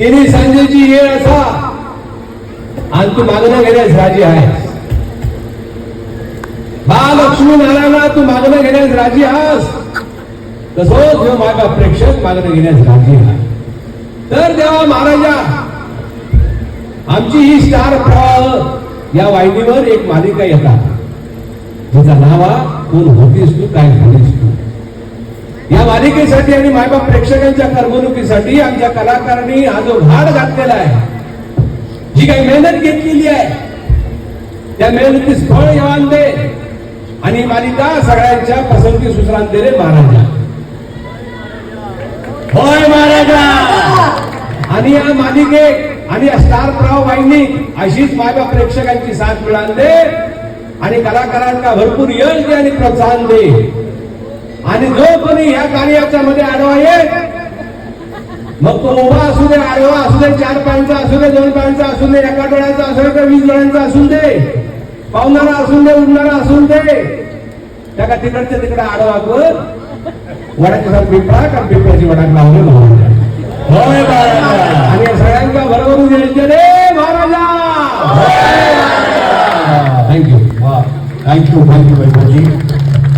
तिने संजयची येळ असा आणि तू मागणं घेण्यास राजी आहेस बा लक्ष्मी नारायणा तू मागणं घेण्यास राजी आहास। तसंच ह्यो माझा प्रेक्षक मागणं घेण्यास राजी आहे. तर देवा महाराजा आमची ही स्टार प्रवाह या वाहिनीवर एक मालिका येतात. जिचं नाव कोण होतीस तू काय झालीस तू? या मालिकेसाठी आणि मायबाप प्रेक्षकांच्या करमणुकीसाठी आमच्या कलाकारांनी हा जो घाट घातलेला आहे जी काही मेहनत घेतलेली आहे त्या मेहनतीस फळ येवान दे आणि मालिका सगळ्यांच्या पसंती सुसरात दे महाराजा होय महाराजा! आणि या मालिके आणि या स्टार प्रवाह वाहिनी अशीच माझ्या प्रेक्षकांची साथ मिळाल दे आणि कलाकारांना भरपूर यश दे आणि प्रोत्साहन दे. आणि जो कोणी ह्या कार्याच्या मध्ये आडवा येईल मग तो उभा असू दे आडवा असू दे चार पायांचा असू दे दोन पायांचा असू दे एका डोळ्याचा असू दे वीस डोळ्यांचा असू दे पावणारा असून दे उडणारा असून दे. त्या तिकडच्या तिकडे आडवा कर. वडाच्या पिंपळा का पिंपळाची वडाक लावले आणि या सगळ्यांच्या बरोबर द्यायचे रे महाराजा! Thank you thank you thank you आता